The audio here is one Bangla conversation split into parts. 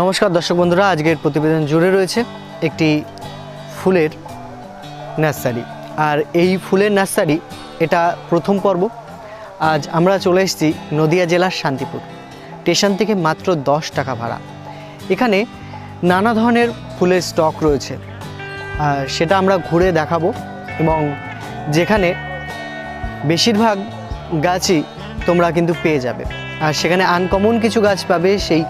নমস্কার দর্শক বন্ধুরা, আজকের প্রতিবেদন জুড়ে রয়েছে একটি ফুলের নার্সারি। আর এই ফুলের নার্সারি, এটা প্রথম পর্ব। আজ আমরা চলে এসেছি নদিয়া জেলার শান্তিপুর, স্টেশন থেকে মাত্র দশ টাকা ভাড়া। এখানে নানা ধরনের ফুলের স্টক রয়েছে। আর সেটা আমরা ঘুরে দেখাবো এবং যেখানে বেশিরভাগ গাছই তোমরা কিন্তু পেয়ে যাবে। আর সেখানে আনকমন কিছু গাছ পাবে সেই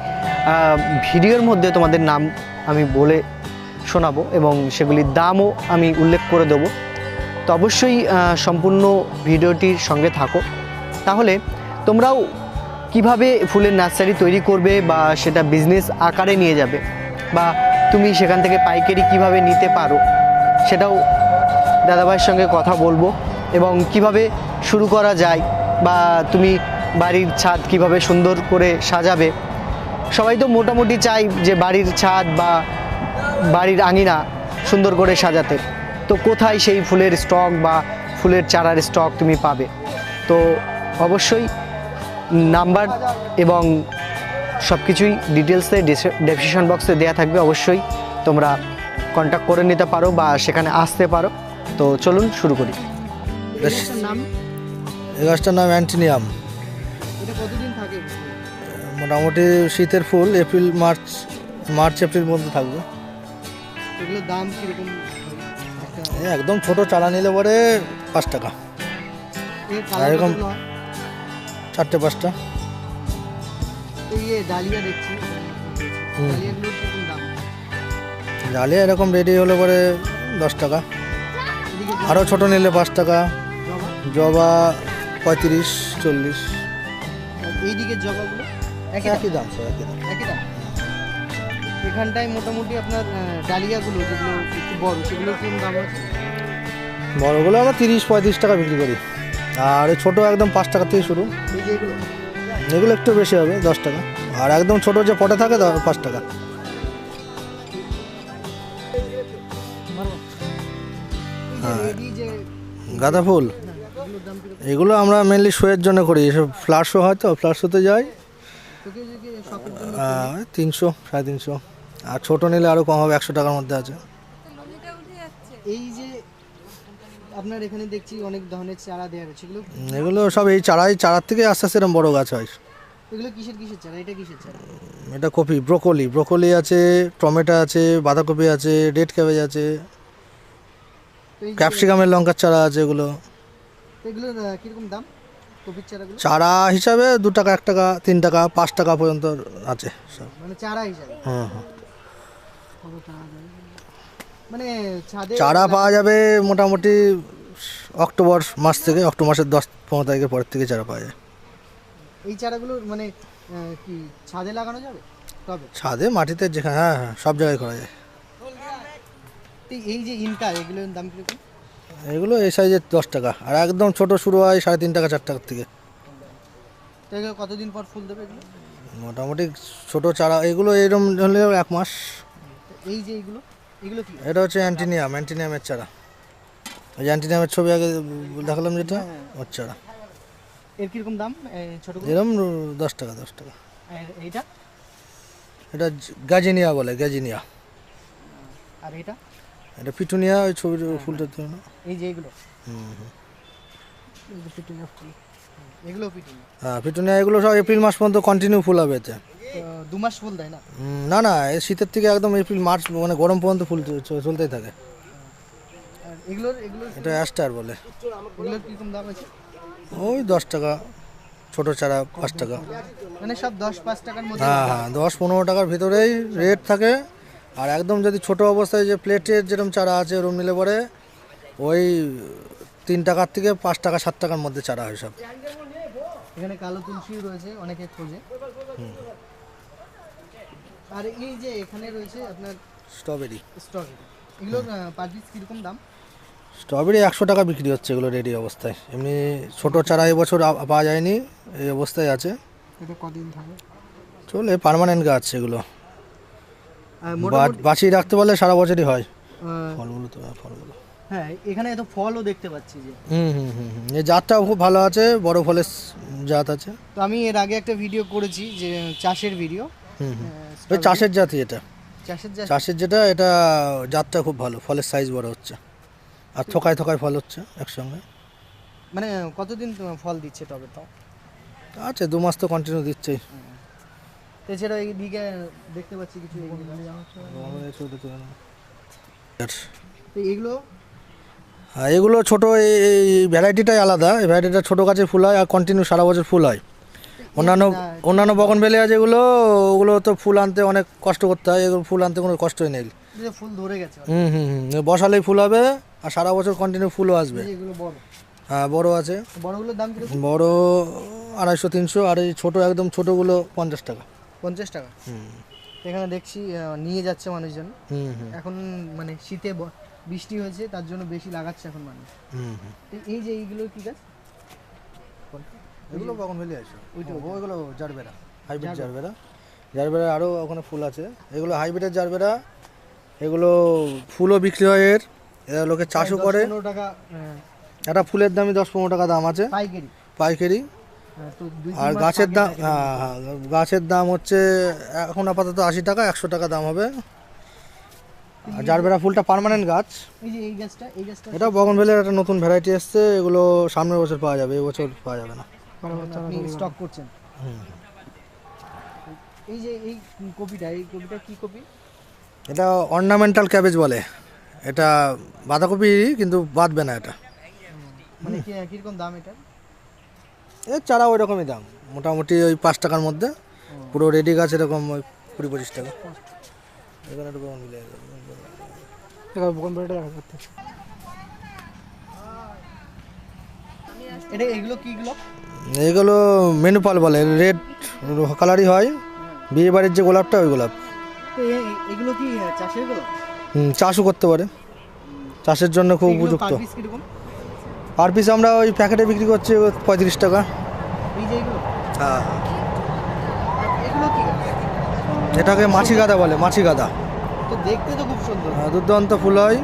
ভিডিওর মধ্যে তোমাদের নাম আমি বলে শোনাবো এবং সেগুলির দামও আমি উল্লেখ করে দেবো। তো অবশ্যই সম্পূর্ণ ভিডিওটির সঙ্গে থাকো। তাহলে তোমরাও কীভাবে ফুলের নার্সারি তৈরি করবে বা সেটা বিজনেস আকারে নিয়ে যাবে বা তুমি সেখান থেকে পাইকারি কীভাবে নিতে পারো সেটাও দাদাভাইয়ের সঙ্গে কথা বলব এবং কীভাবে শুরু করা যায় বা তুমি বাড়ির ছাদ কীভাবে সুন্দর করে সাজাবে সবাই তো মোটামুটি চাই যে বাড়ির ছাদ বা বাড়ির আঙিনা সুন্দর করে সাজাতে। তো কোথায় সেই ফুলের স্টক বা ফুলের চারার স্টক তুমি পাবে? তো অবশ্যই নাম্বার এবং সব কিছুই ডিটেলসে ডেসক্রিপশন বক্সে দেওয়া থাকবে অবশ্যই। তোমরা কন্ট্যাক্ট করে নিতে পারো বা সেখানে আসতে পারো। তো চলুন শুরু করি। গাছটার নাম অ্যান্টিনিয়াম। মোটামুটি শীতের ফুল এপ্রিল মার্চ মার্চ এপ্রিল মধ্যে থাকবে। এগুলোর দাম কীরকম? একদম ছোট চারা নিলে পরে পাঁচ টাকা। এরকম- চারটে পাঁচটা। ডালিয়া দেখছি জালে এরকম রেডি হলে পরে দশ টাকা। আরও ছোট নিলে পাঁচ টাকা। জবা? জবা পঁয়ত্রিশ চল্লিশ। এইদিকে জবাগুলো? একই দাম। সব একই দাম। একই দাম? এখানটায় মোটামুটি আপনার ডালিয়াগুলো যেগুলো একটু বড় সেগুলো কীরকম দাম আছে? বড়গুলো আমরা তিরিশ পঁয়ত্রিশ টাকা বিক্রি করি। আর ছোটো একদম পাঁচ টাকা থেকে শুরু। এগুলো? একটু বেশি হবে দশ টাকা। আর একদম ছোট যে পটে থাকে পাঁচ টাকা। হ্যাঁ। গাঁদা ফুল। হ্যাঁ, এগুলো আমরা মেনলি শোয়ের জন্য করি। এসব ফ্লাশ শো হয় তো ফ্লাশ শোতে যাই। তিনশো সাড়ে তিনশো। আর ছোটো নিলে আরও কম হবে একশো টাকার মধ্যে আছে। এই যে আপনার এখানে দেখছি অনেক ধরনের চারা দেওয়া রয়েছে। এগুলো এগুলো সব এই চারাই চারার থেকে আস্তে আস্তে এরকম বড়ো গাছ হয়। এগুলো কিসের কিসের চারা? এটা কিসের চারা? এটা কপি ব্রোকলি। ব্রোকলি আছে টমেটো আছে বাঁধাকপি আছে রেড ক্যাবেজ আছে। ক্যাপসিকামের লঙ্কার চারা আছে এগুলো। এগুলোর আহ, দাম? কপির চারাগুলো চারা হিসাবে দু টাকা এক টাকা তিন টাকা পাঁচ টাকা পর্যন্ত আছে সব। মানে চারা হিসাবে? হুম হুম কত চারা দেয়? মানে চারা পাওয়া যাবে মোটামুটি অক্টোবর মাস থেকে অক্টোবর মাসের দশ পনেরো তারিখের পরের থেকে চারা পাওয়া যায়। এই চারাগুলো মানে কি ছাদে লাগানো যাবে? তবে? ছাদে মাটিতে যেখানে হ্যাঁ হ্যাঁ সব জায়গায় করা যায়। এই যে ইনকা এগুলোর দাম কীরকম? এগুলো এই সাইজের দশ টাকা। আর একদম ছোট শুরু হয় সাড়ে তিন টাকা চার টাকার থেকে। কতদিন পর ফুল দেবে মোটামুটি ছোট চারা এগুলো এরকম হলে এক মাস। এই যে এইগুলো এগুলো কি? এটা হচ্ছে অ্যান্টিনিয়াম অ্যান্টিনিয়ামের চারা। ওই অ্যান্টিনিয়ামের ছবি আগে দেখালাম যেটা ওর চারা। এর কীরকম দাম? ছোটগুলো এরকম দশ টাকা দশ টাকা। এইটা? এটা গাজিনিয়া বলে গাজিনিয়া। আর এটা? এটা পিটুনিয়া ওই ছবির ফুলটা তো না এই যে এগুলো। হুম হুম। পিটুনিয়া ফুল। এগুলো পিটুনিয়া। হ্যাঁ পিটুনিয়া এগুলো সব এপ্রিল মাস পর্যন্ত কন্টিনিউ ফুল হবে এতে। দু মাস ফুল দেয় না? না না এই শীতের থেকে একদম এপ্রিল মার্চ মানে গরম পর্যন্ত ফুল চলতেই থাকে। এগুলোর এগুলোর এটা অ্যাস্টার বলে। এগুলোর কীরকম দাম আছে? ওই দশ টাকা ছোট চারা পাঁচ টাকা। মানে সব দশ পাঁচ টাকার মধ্যে হ্যাঁ হ্যাঁ দশ পনেরো টাকার ভিতরেই রেট থাকে। আর একদম যদি ছোট অবস্থায় যে প্লেটের যেরকম চারা আছে ওরম নিলে পরে ওই তিন টাকার থেকে পাঁচ টাকা সাত টাকার মধ্যে চারা হয় সব। এখানে কালো তুলসী রয়েছে অনেকে খোঁজে। আর এই যে এখানে রয়েছে আপনার স্ট্রবেরি। স্ট্রবেরি। এগুলোর পার পিস কীরকম দাম? স্ট্রবেরি একশো টাকা বিক্রি হচ্ছে এগুলো রেডি অবস্থায়। এমনি ছোট চারা এবছর পাওয়া যায়নি এই অবস্থায় আছে। এটা কদিন থাকে? চলে পার্মানেন্ট গাছ এগুলো। বাঁচিয়ে রাখতে পারলে সারা বছরই হয়। ফলগুলো তো ফলগুলো। হ্যাঁ এখানে এত ফলও দেখতে পাচ্ছি যে। হুম হুম হুম এই জাতটাও খুব ভালো আছে বড় ফলের জাত আছে। তো আমি এর আগে একটা ভিডিও করেছি যে চাষের ভিডিও। হুম হুম। চাষের জাতি এটা। চাষের জাত? চাষের যেটা এটা জাতটা খুব ভালো ফলের সাইজ বড় হচ্ছে। আর থোকায় থোকায় ফল হচ্ছে একসঙ্গে। মানে কতদিন ফল দিচ্ছে টবে তাও? আছে দু মাস তো কন্টিনিউ দিচ্ছেই। এছাড়া এই দিকে দেখতে পাচ্ছি কিছু এগুলো। তো হ্যাঁ এগুলো ছোটো এই এই ভ্যারাইটিটাই আলাদা। এই ভ্যারাইটিটা ছোটো গাছে ফুল হয় আর কন্টিনিউ সারা বছর ফুল হয়। অন্যান্য অন্যান্য বগন বেলে আছে এগুলো ওগুলো তো ফুল আনতে অনেক কষ্ট করতে হয়। এগুলো ফুল আনতে কোনো কষ্টই নেই। ফুল ধরে গেছে। হুম হুম হুম বসালেই ফুল হবে আর সারা বছর কন্টিনিউ ফুলও আসবে। এগুলো বড়। হ্যাঁ বড় আছে। বড়গুলোর দাম কীরকম? বড় আড়াইশো তিনশো আর এই ছোটো একদম ছোটোগুলো পঞ্চাশ টাকা। পঞ্চাশ টাকা। হুম। এখানে দেখছি নিয়ে যাচ্ছে মানুষজন। এখন মানে শীতে বৃষ্টি হয়েছে তার জন্য বেশি লাগাচ্ছে এখন মানুষ। এই যে এইগুলো কি গাছ? এগুলো বগন ভেলি আছে ওইটা, ওইগুলো জারবেরা হাইব্রিড জারবেরা। জারবেরা। আরও ওখানে ফুল আছে। এগুলো হাইব্রিডের জারবেরা এগুলো ফুলও বিক্রি হয় এর। এরা লোকে চাষও করে। টাকা একটা ফুলের দামই দশ পনেরো টাকা দাম আছে। পাইকারি। পাইকারি। হ্যাঁ, আর গাছের দাম হ্যাঁ হ্যাঁ গাছের দাম হচ্ছে এখন আপাতত আশি টাকা একশো টাকা দাম হবে। আর জারবেরা ফুলটা পার্মানেন্ট গাছ। এই যে এই গাছটা এই গাছটা এটা বগনভেলের একটা নতুন ভ্যারাইটি এসছে এগুলো সামনের বছর পাওয়া যাবে এবছর পাওয়া যাবে না। আপনি স্টক করছেন। এই যে এই কপিটা এই কপিটা কি কপি? এটা অর্নামেন্টাল ক্যাবেজ বলে। এটা বাঁধাকপি কিন্তু বাঁধবে না এটা। মানে কি কীরকম দাম এটা এর চারা ওই রকমই দাম। মোটামুটি ওই পাঁচ টাকার মধ্যে। পুরো রেডি গাছ এরকম ওই কুড়ি পঁচিশ টাকা। এখানে একটু মিলে এটা এগুলো কিগুলো এগুলো? মেনু বলে। রেড কালারই হয়। বিয়ে বাড়ির যে গোলাপটা ওই গোলাপ। এগুলো কি চাষেরগুলো হুম, চাষও করতে পারে। চাষের জন্য খুব উপযুক্ত। পার পিস আমরা ওই প্যাকেটে বিক্রি করছি পঁয়ত্রিশ টাকা। হ্যাঁ। এটাকে মাছি গাদা বলে মাছি গাদা তো দেখতে তো খুব সুন্দর। হ্যাঁ, দুর্দান্ত ফুল হয়।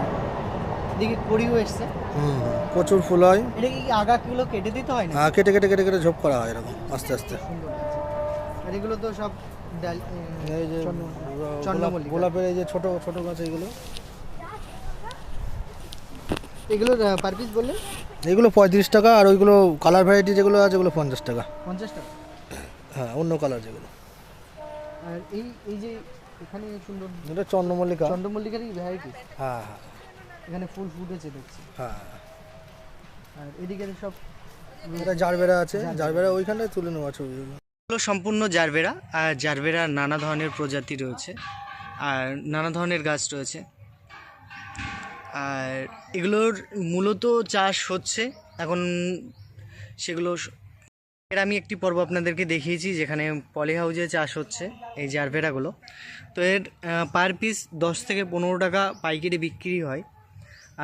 দেখি কড়িও এসছে। হুম, প্রচুর ফুল হয়। এটা কি আগাগুলো কেটে দিতে হয় না হ্যাঁ, কেটে কেটে কেটে কেটে ঝোপ করা হয় এরকম আস্তে আস্তে। আর এগুলো তো সব এই যে। গোলাপের এই যে ছোট ছোট গাছ এগুলো এগুলো পার পিস বললেন? এগুলো পঁয়ত্রিশ টাকা আর ওইগুলো কালার ভ্যারাইটি যেগুলো আছে ওগুলো পঞ্চাশ টাকা। পঞ্চাশ টাকা? হ্যাঁ অন্য কালার যেগুলো। আর এই এই যে এখানে সুন্দর এটা চন্দ্রমল্লিকা। চন্দ্রমল্লিকারই ভ্যারাইটি হ্যাঁ হ্যাঁ। এখানে ফুল ফুটেছে দেখছি। হ্যাঁ আর এদিকে সব এটা জারবেরা আছে। জারবেরা। ওইখানটায় তুলে নেওয়া ছবি। এগুলো সম্পূর্ণ জারবেরা আর জারবেরা নানা ধরনের প্রজাতি রয়েছে আর নানা ধরনের গাছ রয়েছে। আর এগুলোর মূলত চাষ হচ্ছে। এখন সেগুলো এর আমি একটি পর্ব আপনাদেরকে দেখিয়েছি যেখানে পলি হাউজে চাষ হচ্ছে, এই জারভেরাগুলো তো এর পার পিস দশ থেকে পনেরো টাকা পাইকারি বিক্রি হয়।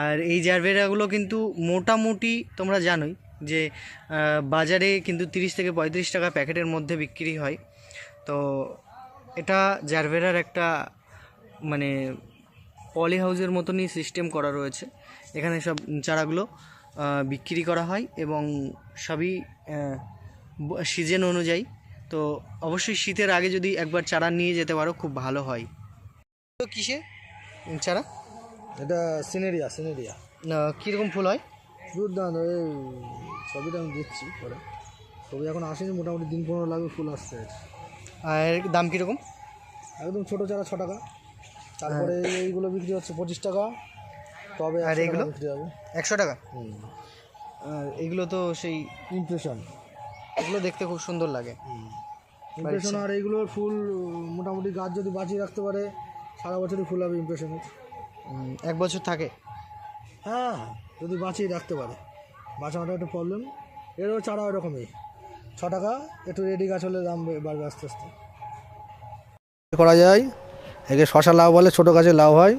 আর এই জারভেরাগুলো কিন্তু মোটামুটি তোমরা জানোই যে বাজারে কিন্তু তিরিশ থেকে পঁয়ত্রিশ টাকা প্যাকেটের মধ্যে বিক্রি হয়। তো এটা জারভেরার একটা মানে পলি হাউসের মতনই সিস্টেম করা রয়েছে। এখানে সব চারাগুলো বিক্রি করা হয় এবং সবই সিজন অনুযায়ী। তো অবশ্যই শীতের আগে যদি একবার চারা নিয়ে যেতে পারো খুব ভালো হয়। তো কিসে চারা? এটা সিনেরিয়া সিনেরিয়া। না, কীরকম ফুল হয়? দুর্দান্ত এই ছবিটা আমি দিচ্ছি পরে। ছবি এখন আসেনি মোটামুটি দিন পনেরো লাগবে ফুল আসতে আর দাম কীরকম? একদম ছোটো চারা ছ টাকা। তারপরে এইগুলো বিক্রি হচ্ছে পঁচিশ টাকা তবে আর এগুলো? বিক্রি হবে। একশো টাকা? হুম। আর এগুলো তো সেই ইমপ্রেশন এগুলো দেখতে খুব সুন্দর লাগে। ইমপ্রেশন আর এইগুলোর ফুল মোটামুটি গাছ যদি বাঁচিয়ে রাখতে পারে সারা বছরই ফুল হবে ইমপ্রেশনের এক বছর থাকে? হ্যাঁ যদি বাঁচিয়ে রাখতে পারে। বাঁচানোটা একটা প্রবলেম এরও চারা ওরকমই। ছ টাকা একটু রেডি গাছ হলে দাম বে- বাড়বে আস্তে আস্তে। করা যায়। একে শশা লাউ বলে ছোটো গাছে লাউ হয়।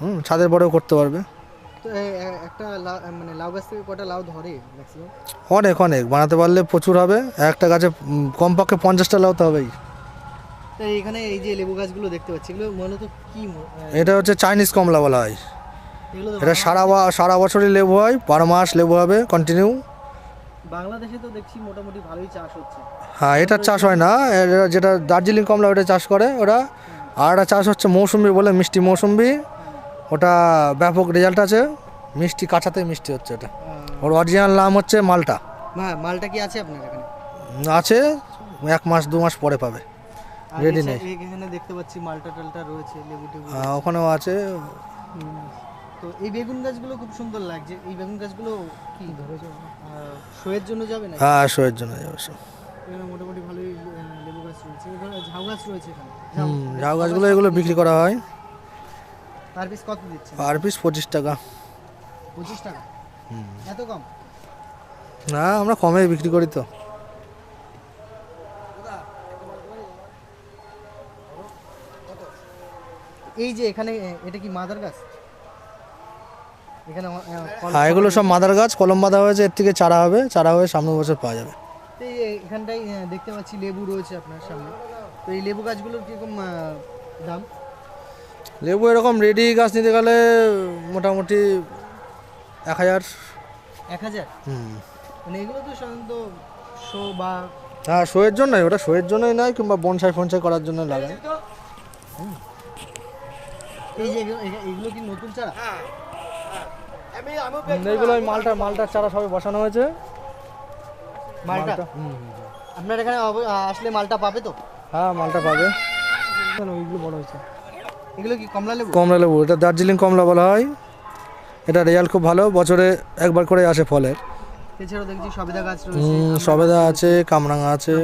হুম ছাদের পরেও করতে পারবে। একটা মানে লাউ গাছ থেকে কটা লাউ ধরে অনেক অনেক। বানাতে পারলে প্রচুর হবে। একটা গাছে কমপক্ষে পঞ্চাশটা লাউ তো হবেই। তো এখানে এই যে লেবু গাছগুলো দেখতে পাচ্ছি এগুলো মূলত কি এটা হচ্ছে চাইনিজ কমলা বলা হয়। এটা সারা সারা বছরই লেবু হয় বারো মাস লেবু হবে কন্টিনিউ বাংলাদেশে তো দেখছি মোটামুটি ভালোই চাষ হচ্ছে। হ্যাঁ এটা চাষ হয় না। যেটা দার্জিলিং কমলা ওটা চাষ করে ওরা। আর একটা চাষ হচ্ছে মৌসুম্বি বলে মিষ্টি মৌসুম্বি। ওটা ব্যাপক রেজাল্ট আছে। মিষ্টি কাঁচাতে মিষ্টি হচ্ছে এটা। ওর অরিজিনাল নাম হচ্ছে মালটা। মালটা কি আছে আপনার এখানে? আছে এক মাস দু মাস পরে পাবে। রেডি নেই। এখানে দেখতে পাচ্ছি মালটা টালটা রয়েছে লেবু টেবু ওখানেও আছে। তো এই বেগুন গাছগুলো খুব সুন্দর লাগছে। এই বেগুন গাছগুলো কি শোয়ের জন্য যাবে না হ্যাঁ শোয়ের জন্য যাবে। এখানে মোটামুটি ভালোই লেবু গাছ রয়েছে। এখানে ঝাউ গাছ রয়েছে এখানে। ঝাউ গাছগুলো এগুলো বিক্রি করা হয়। পার পিস কত দিচ্ছে পার পিস পঁচিশ টাকা। পঁচিশ টাকা? এত কম? না আমরা কমে বিক্রি করি তো। এই যে এখানে এটা কি মাদার গাছ? এখানে হ্যাঁ এগুলো সব মাদার গাছ। কলম বাঁধা হয়েছে এর থেকে চারা হবে। চারা হয়ে সামনের বছর পাওয়া যাবে। তো এই যে এখানটায় আহ, দেখতে পাচ্ছি লেবু রয়েছে আপনার সামনে। তো এই লেবু গাছগুলোর কীরকম দাম? লেবু এরকম রেডি গাছ নিতে গেলে মোটামুটি এক হাজার। এক হাজার? হুম। মানে এগুলো তো সাধারণত শো বা হ্যাঁ শোয়ের জন্যই ওটা শোয়ের জন্যই নয় কিংবা বনসাই ফনসাই করার জন্য লাগায় এই যে এগুলো কি নতুন চারা? এইগুলো ওই মালটা মালটার চারা সবে বসানো হয়েছে। মালটা? আপনার এখানে আসলে মালটা পাবে তো? হ্যাঁ মালটা পাবে। ওইগুলো বড় হয়েছে। এগুলো কি কমলা লেবু? কমলা লেবু এটা দার্জিলিং কমলা বলা হয়। এটা রেজাল্ট খুব ভালো বছরে একবার করে আসে ফলের। এছাড়াও দেখছি সবেদা গাছ রয়েছে সবেদা আছে কামরাঙা আছে।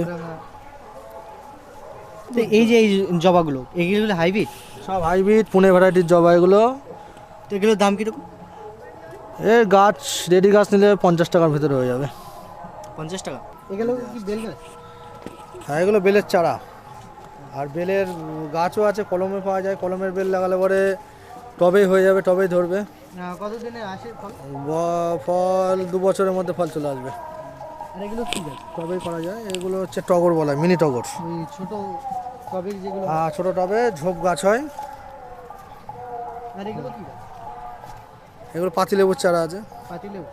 এই যে এই জবাগুলো এগুলো হাইব্রিড? সব হাইব্রিড পুনে ভ্যারাইটির জবা এগুলো। এগুলোর দাম কীরকম? এর গাছ রেডি গাছ নিলে পঞ্চাশ টাকার ভিতরে হয়ে যাবে। পঞ্চাশ টাকা। এগুলো কি বেল গাছ? হ্যাঁ এগুলো বেলের চারা। আর বেলের গাছও আছে কলমে পাওয়া যায়। কলমের বেল লাগালে পরে টবেই হয়ে যাবে টবেই ধরবে। কতদিনে আসে ফল? দু বছরের মধ্যে ফল চলে আসবে। আর এগুলো কি গাছ? টবেই করা যায়। এগুলো হচ্ছে টগর বলা হয় মিনি টগর। ছোট কবে যেগুলো আর ছোটো টবে ঝোপ গাছ হয়। আর এগুলো কি গাছ? এগুলো পাতিলেবুর চারা আছে। পাতি লেবু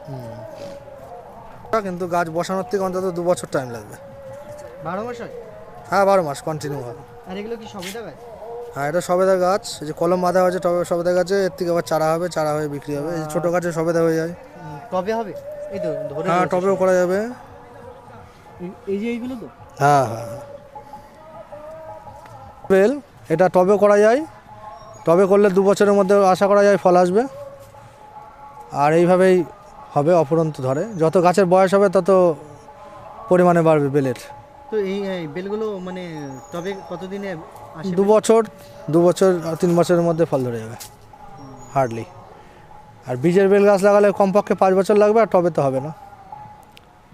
কিন্তু গাছ বসানোর থেকে অন্তত দু বছর টাইম লাগবে। বারো মাস হয় হ্যাঁ বারো মাস কন্টিনিউ হবে। আর এগুলো কি সবেদা গাছ? হ্যাঁ এটা সবেদা গাছ। এই যে কলম বাঁধা হয়েছে টবে সবেদা গাছে এর থেকে আবার চারা হবে চারা হয়ে বিক্রি হবে। এই যে ছোটো গাছে সবেদা হয়ে যায়। কবে হবে? এই তো ধরে হ্যাঁ টবেও করা যাবে। এই- যে এইগুলো তো? হ্যাঁ হ্যাঁ হ্যাঁ। বেল এটা টবে করা যায়। টবে করলে দু বছরের মধ্যে আশা করা যায় ফল আসবে। আর এইভাবেই হবে অপরন্ত ধরে। যত গাছের বয়স হবে তত পরিমাণে বাড়বে বেলের। তো এই বেলগুলো মানে তবে কতদিনে দু বছর দু বছর তিন বছরের মধ্যে ফল ধরে যাবে। হার্ডলি। আর বীজের বেল গাছ লাগালে কমপক্ষে পাঁচ বছর লাগবে আর টবে তো হবে না।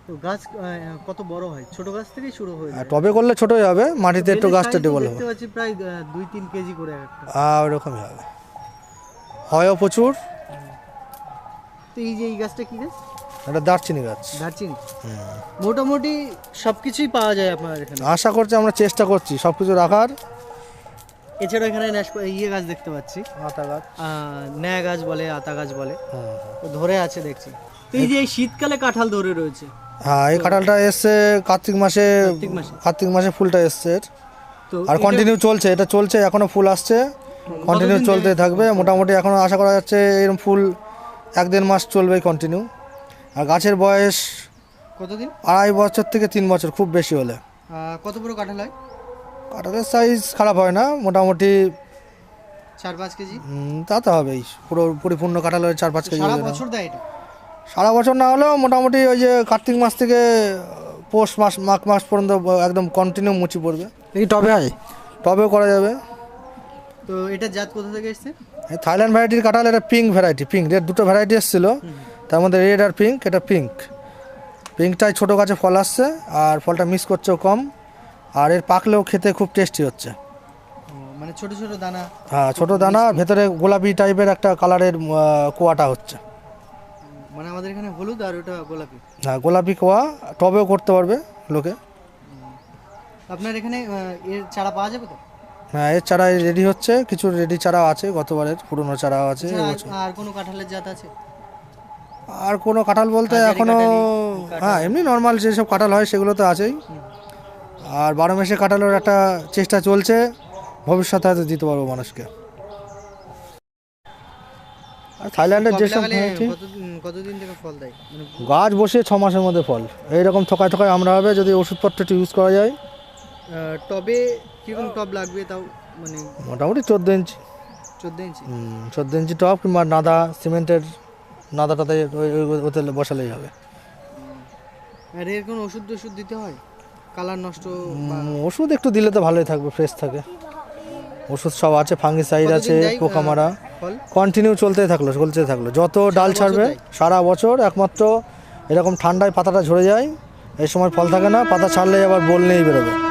তো গাছ কত বড় হয়? ছোট গাছ থেকেই শুরু হয়ে আর টবে করলে ছোটোই হবে মাটিতে একটু গাছটা ডেবল হবে দেখতে পাচ্ছি প্রায় দুই তিন কেজি করে একটা। আর ওরকমই হবে। হয়ও প্রচুর তো এই যে এই গাছটা কি গাছ? এটা দারচিনি গাছ। দারচিনি। মোটামুটি সব কিছুই পাওয়া যায় আপনার এখানে? আশা করছি আমরা চেষ্টা করছি সব কিছু রাখার। এছাড়া এখানে ইয়ে গাছ দেখতে পাচ্ছি। আতা গাছ। ন্যায়া গাছ বলে আতা গাছ বলে। ধরে আছে দেখছি। তো এই যে শীতকালে কাঁঠাল ধরে রয়েছে। হ্যাঁ এই কাঁঠালটা এসছে কার্তিক মাসে কার্তিক মাসে। ফুলটা এসছে তো আর কন্টিনিউ চলছে এটা চলছে এখনও ফুল আসছে। কন্টিনিউ চলতে থাকবে। মোটামুটি এখনও আশা করা যাচ্ছে এরকম ফুল এক দেড় মাস চলবে কন্টিনিউ আর গাছের বয়স কতদিন? আড়াই বছর থেকে তিন বছর খুব বেশি হলে। কত বড় কাঁঠাল হয়? কাঁঠালের সাইজ খারাপ হয় না মোটামুটি চার পাঁচ কেজি? তা তো হবেই পুরো পরিপূর্ণ কাঁঠাল হলে চার পাঁচ কেজি সারা বছর দেয় এটা? সারা বছর না হলেও মোটামুটি ওই যে কার্তিক মাস থেকে পৌষ মাস মাঘ মাস পর্যন্ত একদম কন্টিনিউ মুচি পড়বে। এই টবে হয়? টবেও করা যাবে। তো এটা জাত কোথা থেকে এসছে? থাইল্যান্ড ভ্যারাইটির কাঁঠাল এটা পিঙ্ক ভ্যারাইটি পিঙ্ক এর দুটো ভ্যারাইটি এসেছিল। তার মধ্যে রেড আর পিঙ্ক এটা পিঙ্ক পিঙ্কটাই ছোটো গাছে ফল আসছে আর ফলটা মিস করছেও কম। আর এর পাকলেও খেতে খুব টেস্টি হচ্ছে। মানে ছোট ছোট দানা হ্যাঁ ছোটো দানা ভেতরে গোলাপি টাইপের একটা কালারের কোয়াটা হচ্ছে। মানে আমাদের এখানে হলুদ আর ওটা গোলাপি। হ্যাঁ গোলাপি কোয়া টবেও করতে পারবে লোকে। আপনার এখানে এর চারা পাওয়া যাবে তো? হ্যাঁ এর চারা রেডি হচ্ছে। কিছু রেডি চারা আছে গতবারের পুরনো চারাও আছে আর- কোনো কাঁঠালের জাত আছে? আর কোনো কাঁঠাল বলতে এখনও হ্যাঁ এমনি নর্মাল যেসব কাঁঠাল হয় সেগুলো তো আছেই। আর বারো মাসে কাটানোর একটা চেষ্টা চলছে। ভবিষ্যতে হয়তো দিতে পারব মানুষকে। আর থাইল্যান্ডের যেসব হ্যাঁ, ঠিক। কত কতদিন থেকে ফল দেয়? মানে গাছ বসে ছ মাসের মধ্যে ফল। এইরকম থকায় থকায় আমরা হবে যদি ওষুধপত্র একটু ইউজ করা যায়। টবে কীরকম টব লাগবে তাও মানে? মোটামুটি চোদ্দ ইঞ্চি। চোদ্দ ইঞ্চি? চোদ্দ ইঞ্চি টপ কিংবা নাদা সিমেন্টের নাদা টাদা ওই- ওই- ওতে বসালেই হবে। আর এর কোনো ওষুধ টষুধ দিতে হয়? কালার নষ্ট ওষুধ একটু দিলে তো ভালোই থাকবে ফ্রেশ থাকে। ওষুধ সব আছে ফাঙ্গিসাইড আছে কতদিন দেয়, পোকা মারা কন্টিনিউ চলতেই থাকল চলতে থাকল। যত ডাল ছাড়বে সারা বছর একমাত্র এরকম ঠান্ডায় পাতাটা ঝরে যায় এই সময় ফল থাকে না পাতা ছাড়লেই আবার বল নিয়েই বেরোবে।